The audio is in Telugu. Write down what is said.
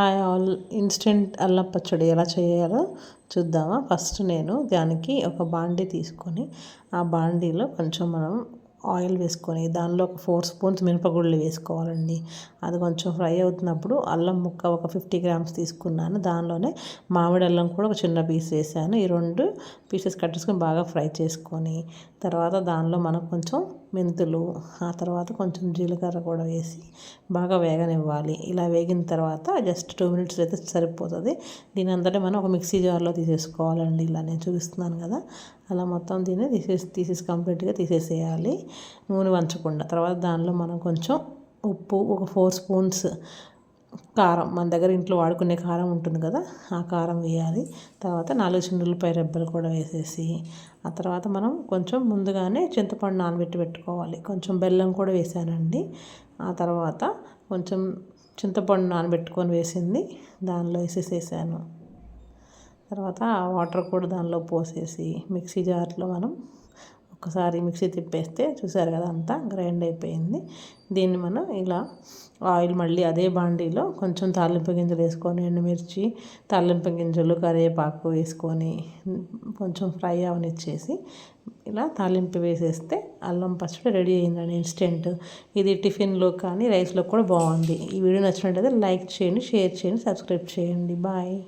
ఆల్ ఇన్స్టెంట్ అల్లం పచ్చడి ఎలా చేయాలో చూద్దామా. ఫస్ట్ నేను దానికి ఒక బాండీ తీసుకొని ఆ బాండీలో కొంచెం మనం ఆయిల్ వేసుకొని దానిలో ఒక ఫోర్ స్పూన్స్ మినపగుళ్ళు వేసుకోవాలండి. అది కొంచెం ఫ్రై అవుతున్నప్పుడు అల్లం ముక్క ఒక ఫిఫ్టీ గ్రామ్స్ తీసుకున్నాను. దానిలోనే మామిడి అల్లం కూడా ఒక చిన్న పీస్ వేసాను. ఈ రెండు పీసెస్ కట్టేసుకొని బాగా ఫ్రై చేసుకొని తర్వాత దానిలో మనం కొంచెం మెంతులు ఆ తర్వాత కొంచెం జీలకర్ర కూడా వేసి బాగా వేగనివ్వాలి. ఇలా వేగిన తర్వాత జస్ట్ టూ మినిట్స్ అయితే సరిపోతుంది. దీని అంతటే మనం ఒక మిక్సీ జార్లో తీసేసుకోవాలండి. ఇలా నేను చూపిస్తున్నాను కదా. అలా మొత్తం దీన్ని తీసేసి తీసేసి కంప్లీట్గా తీసేసేయాలి. నూనె వంచకుండా. తర్వాత దానిలో మనం కొంచెం ఉప్పు ఒక ఫోర్ స్పూన్స్ కారం. మన దగ్గర ఇంట్లో వాడుకునే కారం ఉంటుంది కదా ఆ కారం వేయాలి. తర్వాత నాలుగు చిన్నులపై రెబ్బలు కూడా వేసేసి ఆ తర్వాత మనం కొంచెం ముందుగానే చింతపండు నానబెట్టి పెట్టుకోవాలి. కొంచెం బెల్లం కూడా వేసానండి. ఆ తర్వాత కొంచెం చింతపండు నానబెట్టుకొని వేసింది దానిలో వేసేసేసాను. తర్వాత ఆ వాటర్ కూడా దానిలో పోసేసి మిక్సీ జార్లో మనం ఒకసారి మిక్సీ తిప్పేస్తే చూసారు కదా అంతా గ్రైండ్ అయిపోయింది. దీన్ని మనం ఇలా ఆయిల్ మళ్ళీ అదే బాండీలో కొంచెం తాలింపు గింజలు వేసుకొని ఎండుమిర్చి తాలింపు గింజలు కరివేపాకు వేసుకొని కొంచెం ఫ్రై అవనిచ్చేసి ఇలా తాలింపు వేసేస్తే అల్లం పచ్చడి రెడీ అయిందండి ఇన్స్టెంట్ ఇది టిఫిన్లో కానీ రైస్లో కూడా బాగుంది. ఈ వీడియో నచ్చినట్టయితే లైక్ చేయండి షేర్ చేయండి సబ్స్క్రైబ్ చేయండి. బాయ్.